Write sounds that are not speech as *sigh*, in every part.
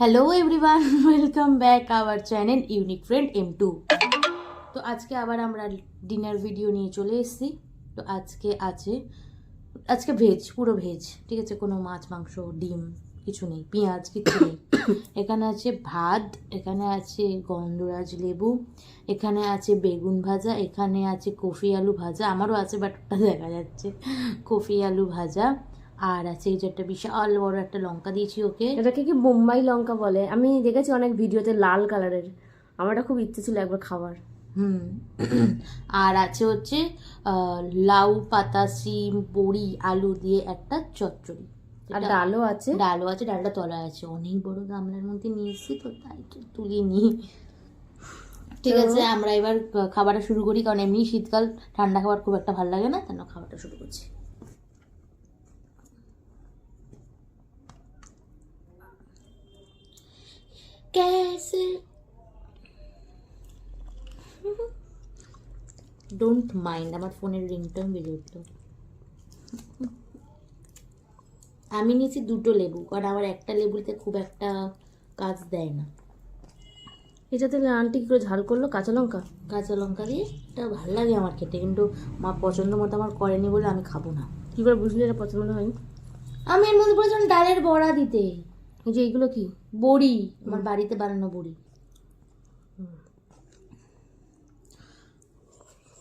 Hello everyone welcome back our channel unique friend M two তো আজকে আবার আমরা ডিনার ভিডিও নিয়ে চলে এসেছি। তো আজকে আছে, আজকে ভেজ পুরো ভেজ ঠিক আছে? কোনো মাছ, মাংস, ডিম, কিছু নেই, পেঁয়াজ কিছু নেই। *coughs* এখানে আছে ভাত, এখানে আছে গন্ধরাজ লেবু, এখানে আছে বেগুন ভাজা, এখানে আছে কফি আলু ভাজা, আমারও আছে বাট *laughs* দেখা যাচ্ছে। কফি আলু ভাজা আর আছে যে একটা বিশাল বড় একটা লঙ্কা দিয়েছি ওকে। এটাকে কি বোম্বাই লঙ্কা বলে? আমি দেখেছি অনেক ভিডিওতে লাল কালারের। আমার এটা খুব ইচ্ছে ছিল একবার খাবার হুম। আর আছে হচ্ছে লাউ পাতা সিম বড়ি আলু দিয়ে একটা চচ্চড়ি। আর ডালও আছে। ডালও আছে ডালটা তলায় আছে। অনেক বড় গামলার মধ্যে নিয়ে এসেছি তো তাই একটু তুলিয়ে নিই। ঠিক আছে আমরা এবার খাবারটা শুরু করি কারণ এমনি শীতকাল ঠান্ডা খাবার খুব একটা ভালো লাগে না জন্য খাবারটা শুরু করছি। कैसे ডোন্ট মাইন্ড আমার ফোনের রিংটোন বেজে উঠল। আমি নিয়েছি দুটো লেবু কারণ আমার একটা লেবুতে খুব একটা কাজ দেয় না। এটাতে আন্টি কি করে ঝাল করল? কাঁচা লঙ্কা? কাঁচা লঙ্কা দিয়ে এটা ভালো লাগে আমার খেতে কিন্তু মা পছন্দ মতো আমার করেনি বলে আমি খাব না। কি করে বুঝলি এটা পছন্দ হয়নি? আমি এর মধ্যে বলেছিলাম ডালের বড়া দিতে। যে এইগুলো কি? বড়ি আমার বাড়িতে বানানো বড়ি।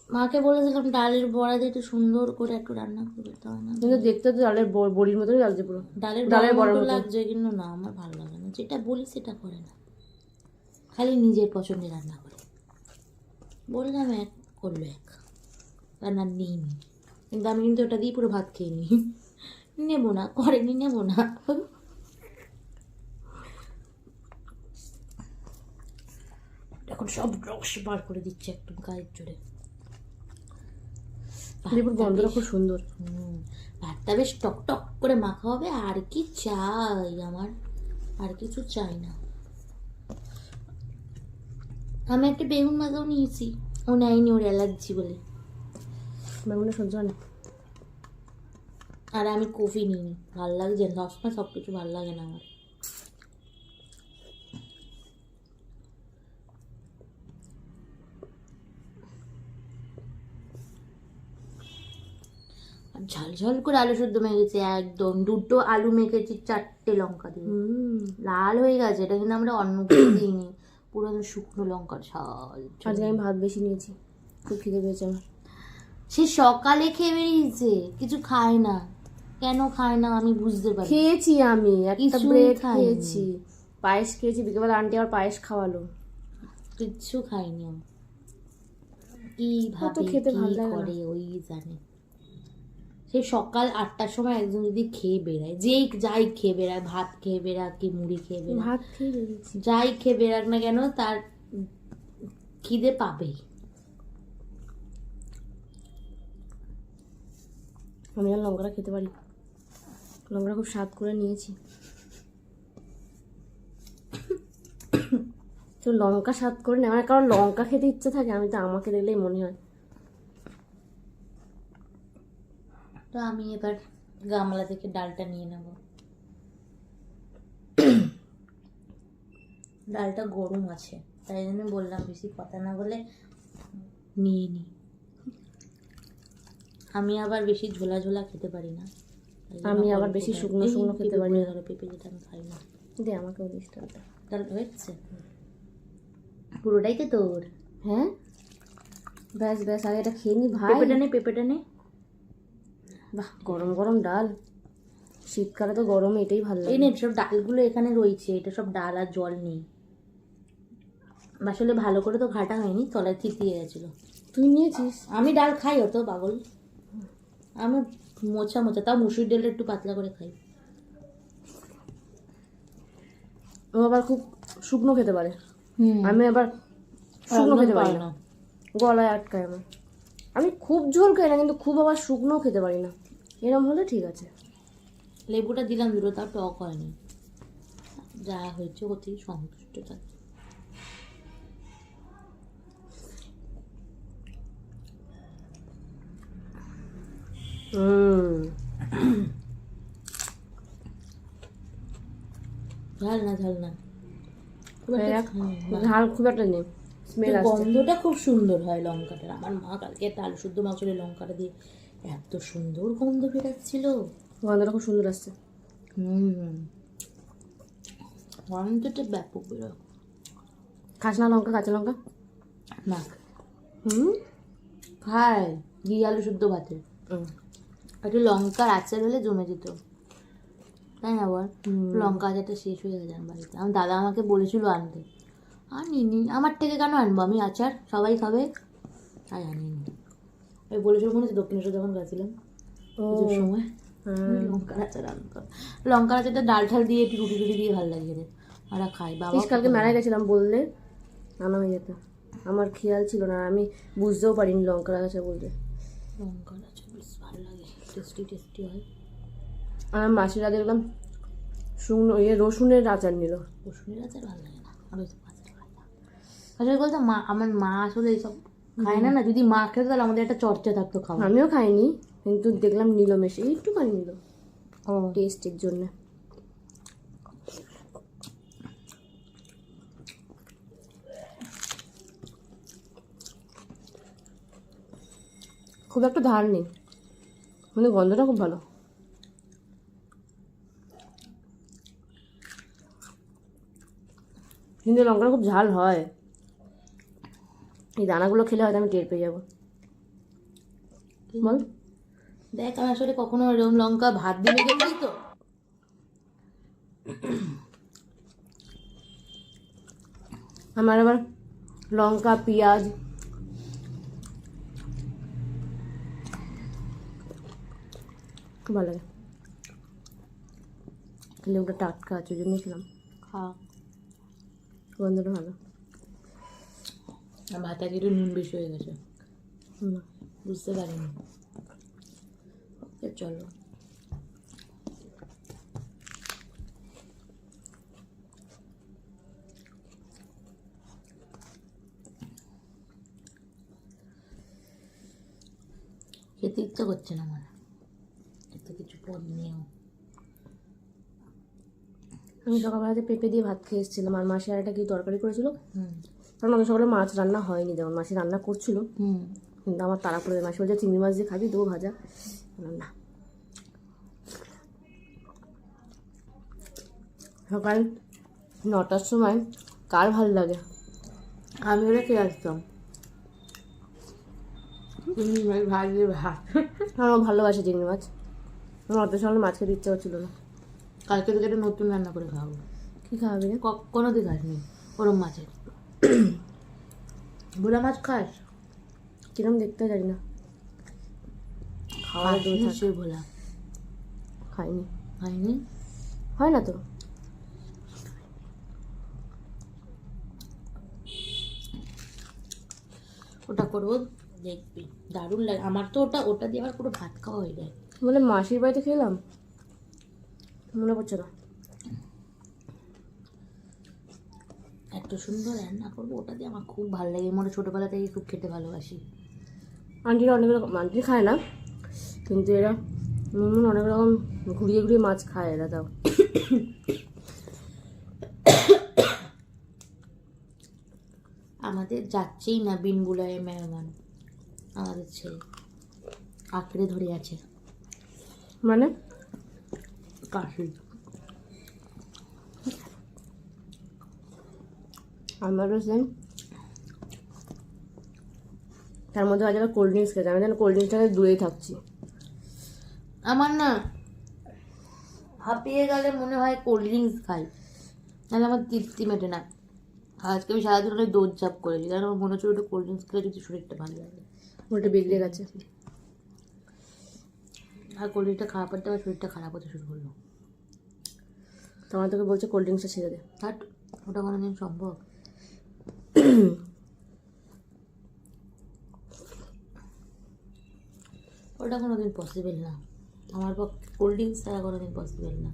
মাকে বলেছিলাম ডালের বড়া দিয়ে একটু সুন্দর করে একটু রান্না করে দিতে হয় না? কিন্তু দেখতে তো ডালের বড়ির মতোই লাগছে পুরো। ডালের ডালের বড়। লাগছে কিন্তু না আমার ভালো লাগে না। যেটা বলি সেটা করে না। খালি নিজের পছন্দে রান্না করে। বললাম এক করল এক। রান্না নিই নি। কিন্তু আমি কিন্তু ওটা দিয়ে পুরো ভাত খেয়ে নিই। নেব না করেনি নেব না। এখন সব রস বার করে দিচ্ছে একদম গায়ের জোরে লেবুর গন্ধটা খুব সুন্দর ভাতটা বেশ টক টক করে মাখা হবে আর কি চাই আমার আর কিছু চাই না আমি একটা বেগুন ভাজাও নিয়েছি ও নেয়নি ওর অ্যালার্জি বলে বেগুনে সহ্য হয় না আর আমি কফি নিইনি ভালো লাগছে সবসময় সব কিছু ভালো লাগে না আমার ঝাল ঝাল করে আলু শুদ্ধ মেখেছি একদম। দুটো আলু মেখেছি চারটে লঙ্কা দিয়ে। হুম। লাল হয়ে গেছে এটা কিন্তু আমরা অন্য কিছু *coughs* দিইনি। পুরো শুকনো লঙ্কা ঝাল আজকে আমি ভাত বেশি নিয়েছি খুব খিদে পেয়েছে আমার। সে সকালে খেয়ে বেরিয়েছে কিছু খায় না। কেন খায় না আমি বুঝতে পারি খেয়েছি আমি একটা ব্রেড খেয়েছি। পায়েস খেয়েছি বিকেলবেলা আন্টি আমার পায়েস খাওয়ালো। কিচ্ছু খাইনি আমি। কি ভাবে খেতে কি ভালো করে ওই জানে। সেই সকাল আটটার সময় একজন যদি খেয়ে বেড়ায় যেই যাই খেয়ে বেড়ায় ভাত খেয়ে বেড়াক কি মুড়ি খেয়ে বেড়াক ভাত খেয়ে যাই খেয়ে বেড়াক না কেন তার খিদে পাবেই। আমি আর লঙ্কাটা খেতে পারি। লঙ্কাটা খুব স্বাদ করে নিয়েছি। তো লঙ্কা স্বাদ করে নেয় আমার কারণ লঙ্কা খেতে ইচ্ছে থাকে আমি তো আমাকে দেখলেই মনে হয়। তো আমি এবার গামলা থেকে ডালটা নিয়ে নেব। ডালটা গরম আছে তাই জন্য বললাম বেশি কথা না বলে নিয়ে নি। আমি আবার বেশি ঝোলা ঝোলা খেতে পারি না। আমি আবার বেশি শুকনো শুকনো খেতে পারি না। ধরো পেঁপে যেটা আমি খাই না। দে আমাকে ওই ডিস্টার্বটা ডাল হয়েছে? পুরোটাই তো তোর? হ্যাঁ? ব্যাস ব্যাস আগে এটা খেয়ে নি। ভাই। পেঁপেটা নে পেঁপেটা নে। বাহ গরম গরম ডাল। শীতকালে তো গরম এটাই ভালো এই লাগে নে সব ডালগুলো এখানে রয়েছে এটা সব ডাল আর জল নেই। আসলে ভালো করে তো ঘাটা হয়নি তলায় থিতিয়ে গেছিল। তুই নিয়েছিস? আমি ডাল খাই অত পাগল। আমি মোছা মোছা তাও মুসুর ডালটা একটু পাতলা করে খাই। ও আবার খুব শুকনো খেতে পারে। আমি আবার শুকনো খেতে পারি না। না। গলায় আটকায় আমার। আমি খুব ঝোল খাই না কিন্তু খুব আবার শুকনো খেতে পারি না। এরম হলে ঠিক আছে। লেবুটা দিলাম দুটো তাও টক হয়নি। যা হয়েছে ওতেই সন্তুষ্ট থাকি ঝাল না ঝাল না। ঝাল খুব একটা নেই গন্ধটা খুব সুন্দর হয় লঙ্কাটার। আমার মা কালকে একটা আলু শুদ্ধ মাংসের লঙ্কাটা দিয়ে এত সুন্দর গন্ধ বেরাচ্ছিল। গন্ধটা খুব সুন্দর আসছে। হুম। গন্ধটা ব্যাপক বেরো খাস না লঙ্কা কাঁচা লঙ্কা? না। হুম? খায় ঘি আলু শুদ্ধ ভাতে একটু লঙ্কার আচার হলে জমে যেত। তাই না বল? লঙ্কা আচারটা শেষ হয়ে গেছে আমার বাড়িতে। আমার দাদা আমাকে বলেছিল আনতে। আর নিনি আমার থেকে কেন আনব? আমি আচার সবাই খাবে? তাই আনিনি। আমি বলেছিল মনে হচ্ছে দক্ষিণেশ্বর যখন গেছিলাম? পুজোর সময়। লঙ্কার আচার লঙ্কার আচারটা ডাল ঠাল দিয়ে একটু রুটি টুটি দিয়ে ভালো লাগে ওরা খাই বাবা কালকে মেলায় গেছিলাম বললে আনা হয়ে যেত আমার খেয়াল ছিল না আমি বুঝতেও পারিনি লঙ্কার লাগাচ্ছে বলতে। লঙ্কার আচার বেশ ভালো লাগে টেস্টি টেস্টি হয়। আমার মাসিরা দেখলাম শুকনো ইয়ে রসুনের আচার নিল। রসুনের আচার ভালো লাগে না আর আচার ভালো লাগে আসলে বলতো মা আমার মা আসলে এইসব খায় না না যদি মা খেতো তাহলে আমাদের একটা চর্চা থাকতো খাওয়া আমিও খাইনি কিন্তু দেখলাম নিল মেশে একটুখানি নিল ও। টেস্টের জন্য। খুব একটা ধার নেই কিন্তু গন্ধটা খুব ভালো। কিন্তু লঙ্কাটা খুব ঝাল হয়। এই দানাগুলো খেলে হয়তো আমি টের পেয়ে যাব। বল। দেখ আমি আসলে কখনো এরকম লঙ্কা ভাত দিয়ে মেখে তো। আমার আবার লঙ্কা পেঁয়াজ। খুব ভালো লাগে লেবুটা টাটকা আছে ওই জন্যই খেলাম। খা। গন্ধটা ভালো। ভাতে একটু নুন বেশি হয়ে গেছে। বুঝতে পারিনি। চলো। খেতে ইচ্ছা করছে না আমার এত কিছু পদ নিয়েও। আমি সকালবেলাতে পেঁপে দিয়ে ভাত খেয়ে এসেছিলাম আর মাসি আর একটা কি তরকারি করেছিল? হুম। কারণ আমাদের সকালে মাছ রান্না হয়নি যেমন মাসি রান্না করছিল। কিন্তু আমার তাড়া করে মাসি বলছে চিংড়ি মাছ দিয়ে খাবি দেবো ভাজা। না। সকাল নটার সময় কার ভালো লাগে? আমি ওরা খেয়ে আসতাম? চিংড়ি মাছ ভাজলে ভাত। আমার ভালোবাসে চিংড়ি মাছ। আমার অত সকালে মাছ খেতে ইচ্ছা হচ্ছিল না। কালকে থেকে একটা নতুন রান্না করে খাওয়াবো। কী খাওয়াবি রে? কখনো তুই খাসনি ওরম মাছের। *clears throat* ভোলা মাছ খাস? কিরম দেখতে জানি না। খাওয়া দূর থাক ভোলা। খাইনি। খাইনি হয় না তো। ওটা করব দেখবি। দারুণ লাগে। আমার তো ওটা ওটা দিয়ে আমার পুরো ভাত খাওয়া হয়ে যায়। বলে মাসির বাড়িতে খেলাম? মনে পড়ছে না। এত সুন্দর রান্না করব ওটা দিয়ে আমার খুব ভালো লাগে। মনে ছোটোবেলা থেকে খুব খেতে ভালোবাসি। আন্টিরা অনেক রকম আন্টি খায় না কিন্তু এরা মুমুন অনেক রকম ঘুরিয়ে ঘুরিয়ে মাছ খায় এরা তাও। আমাদের যাচ্ছেই না বিনবুলায় মেহমান আমাদের ছেলে। আঁকড়ে ধরে আছে। মানে? কাশি। আমারও সেম তার মধ্যে আজ আবার কোল্ড ড্রিঙ্কস খেতে আমি যেন কোল্ড ড্রিঙ্কস থেকে দূরেই থাকছি। আমার না হাঁপিয়ে গেলে মনে হয় কোল্ড ড্রিঙ্কস খাই। নাহলে আমার তৃপ্তি মেটে না। আজকে আমি সারাদিন অনেক দৌড় চাপ করেছি কারণ আমার মনে হচ্ছে ওটা কোল্ড ড্রিঙ্কস খেলে যদি শরীরটা ভালো লাগে ওটা বিগড়ে গেছে। আর কোল্ড ড্রিঙ্কসটা খাওয়ার পর আমার শরীরটা খারাপ হতে শুরু করল। তোমার তোকে বলছে কোল্ড ড্রিঙ্কসটা ছেড়ে দে। বাট ওটা কোনো দিন সম্ভব? *clears throat* ওটা কোনোদিন পসিবল না। আমার পক্ষে কোল্ড ড্রিঙ্কস ছাড়া কোনোদিন পসিবল না।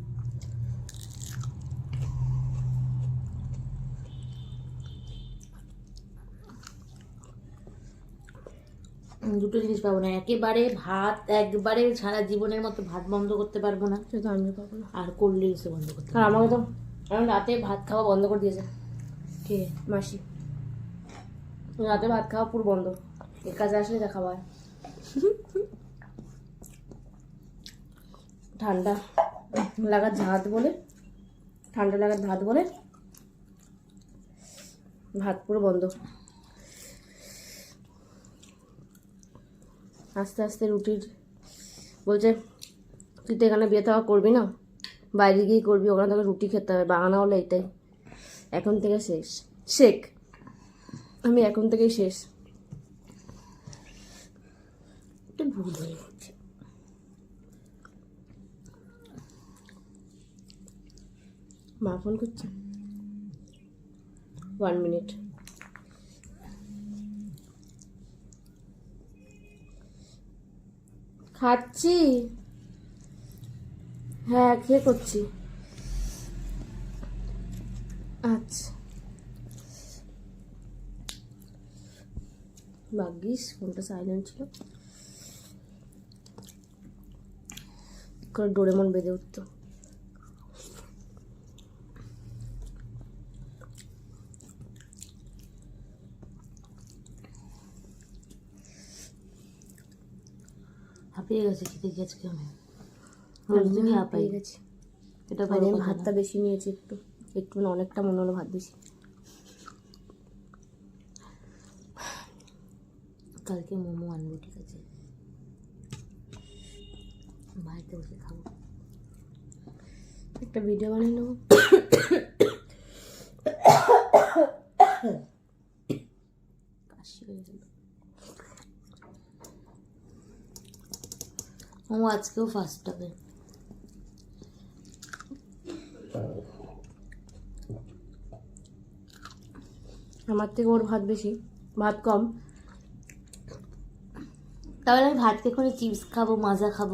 দুটো জিনিস পাবো না। একেবারে ভাত একবারে সারা জীবনের মতো ভাত বন্ধ করতে পারব না। সেটা আমি পাবো না। আর কোল্ড ড্রিঙ্কসও বন্ধ করতে আর আমাকে তো আমি রাতে ভাত খাওয়া বন্ধ করে দিয়েছে। কে? মাসি। রাতে ভাত খাওয়া পুরো বন্ধ। এর কাছে আসলে দেখা খাবার ঠান্ডা লাগার ঝাঁত বলে, ঠান্ডা লাগার ভাত বলে, ভাত পুরো বন্ধ। আস্তে আস্তে রুটির বলছে, তুই তো এখানে বিয়ে থাকা করবি না? বাইরে গিয়ে করবি, ওখানে তোকে রুটি খেতে হবে বাগানা হলে এটাই এখন থেকে শেষ। শেখ আমি এখন থেকেই শেষ। ভুল হয়ে মা ফোন করছে? ওয়ান মিনিট খাচ্ছি। হ্যাঁ খেয়ে করছি। আচ্ছা। ভাগ্যিস ফোনটা সাইলেন্ট ছিল করে ডোরেমন বেঁধে উঠতো হাঁপিয়ে গেছে খেতে গিয়ে আজকে আমি রোজ দিনই হাঁপাই পেয়ে গেছি এটা আমি ভাতটা। বেশি নিয়েছি একটু একটু অনেকটা মনে হলো ভাত বেশি কালকে মোমো আনব, ঠিক আছে? বাড়িতে বসে খাব। একটা ভিডিও বানিয়ে নেব। কাশি মোমো আজকেও ফার্স্ট হবে। আমার থেকে ওর ভাত বেশি, ভাত কম। তাহলে আমি ভাতকে করে চিপস খাব মাজা খাব।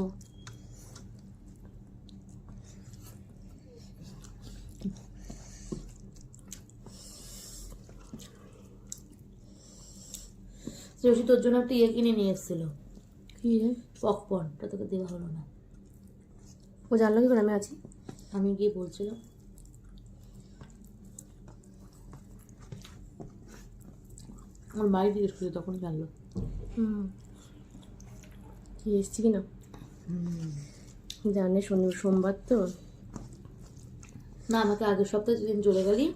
রশি তোর জন্য একটা ইয়ে কিনে নিয়ে এসেছিল। কি রে পপকর্নটা তোকে দেওয়া হলো না। ও জানলো কি করে? আমি আছি। আমি গিয়ে বলছিলাম। আমার জিজ্ঞেস করছে তখন জানলো। হুম। কি এসছি কি না জানে শনি সোমবার তো। না আমাকে আগের সপ্তাহে যেদিন চলে গেলি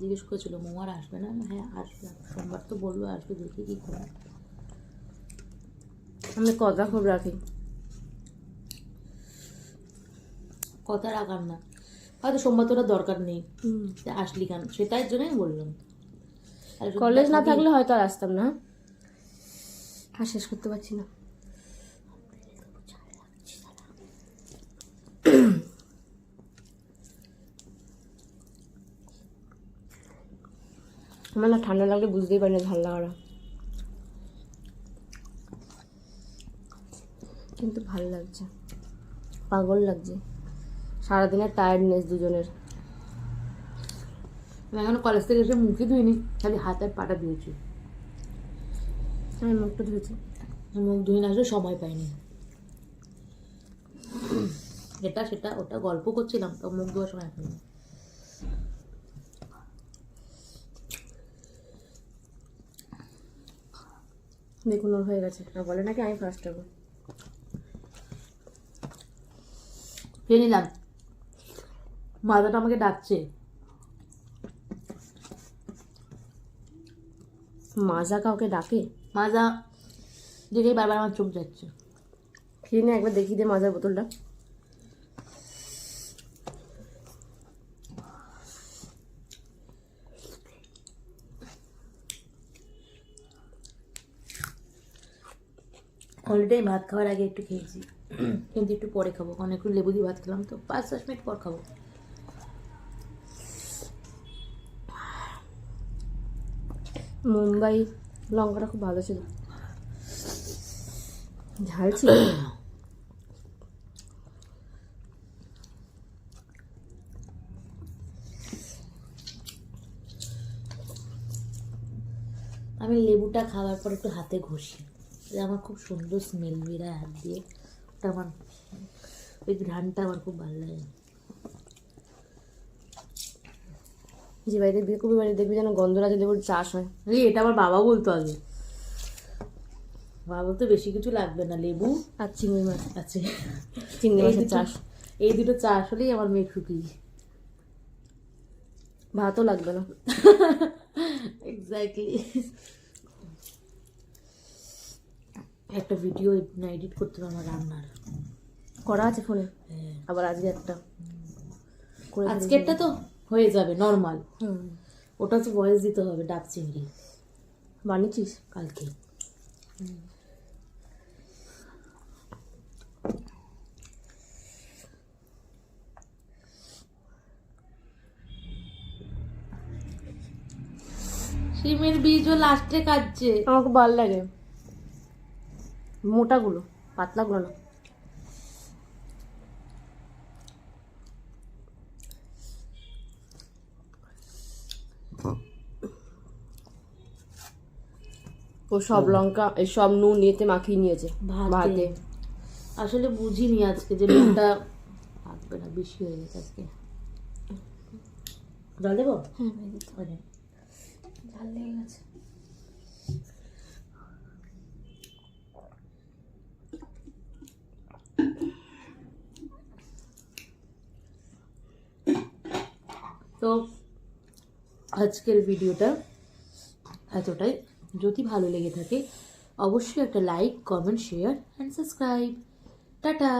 জিজ্ঞেস করেছিল মোমার আসবে না? হ্যাঁ আসবে। সোমবার তো বলল আসবে দেখি কি করে। আমি কথা খুব রাখি। কথা রাখার না। হয়তো সোমবার তোরা দরকার নেই। আসলি কেন? সেটাই জন্যই বললাম। আর কলেজ না থাকলে হয়তো আর আসতাম না। আর শেষ করতে পারছি না। আমার না ঠান্ডা লাগলে বুঝতেই পারি না ঝাল লাগাটা কিন্তু ভালো লাগছে। পাগল লাগছে। সারাদিনের টায়ার্ডনেস দুজনের। আমি এখন কলেজ থেকে এসে মুখে ধুইনি খালি হাত আর পাটা ধুয়েছি। আমি মুখটা ধুয়েছি। মুখ ধুয়ে না আসলে সময় পাইনি। এটা সেটা ওটা গল্প করছিলাম তো মুখ ধোয়ার সময় পাইনি দেখুন ওর হয়ে গেছে। আর বলে নাকি আমি ফার্স্ট হব। খেয়ে নিলাম। মাদাটা আমাকে ডাকছে। মাজা কাউকে ডাকে? মাজা দেখেই বারবার আমার চোখ যাচ্ছে। খেয়ে নিয়ে একবার দেখিয়ে দে মাজার বোতলটা। অলরেডি ভাত খাওয়ার আগে একটু খেয়েছি। কিন্তু একটু পরে খাব। কারণ একটু লেবু দিয়ে ভাত খেলাম, তো পাঁচ, দশ মিনিট পর খাব। মুম্বাই লঙ্কাটা খুব ভালো ছিল। ঝাল ছিল। আমি লেবুটা খাওয়ার পর একটু হাতে ঘষি। আমার খুব সুন্দর স্মেল বেরায় হাত দিয়ে। ওটা আমার ওই ঘ্রাণটা আমার খুব ভালো লাগে। যে বাড়িতে বিয়ে করবি বাড়িতে দেখবি যেন গন্ধরাজ লেবুর চাষ হয়। এই এটা আমার বাবা বলতো আগে। বাবা বলতো বেশি কিছু লাগবে না লেবু আর চিংড়ি মাছ। আছে। চিংড়ি মাছের চাষ। এই দুটো চাষ হলেই আমার মেয়ে খুবই ভাতও লাগবে না। এক্স্যাক্টলি একটা ভিডিও না এডিট করতে হবে আমার রান্নার। করা আছে ফোনে হ্যাঁ। আবার আজকে একটা। আজকেরটা তো হয়ে যাবে নর্মাল ওটা হচ্ছে ভয়েস দিতে হবে ডাব চিংড়ি। বানিয়েছিস? কালকে। সিমের বীজও লাস্টে কাটছে। খুব ভালো লাগে। মোটাগুলো পাতলাগুলো না। ও সব লঙ্কা এই সব নুন নিয়েতে মাখিয়ে নিয়েছে ভাতে। আসলে বুঝিনি আজকে যে নুনটা *coughs* থাকবে না বেশি হয়ে গেছে আজকে। জল দেবো? ওরে। ঝাল লেগে গেছে। তো আজকের ভিডিওটা এতটাই। যদি ভালো লেগে থাকে, অবশ্যই একটা like, comment, share and subscribe tata!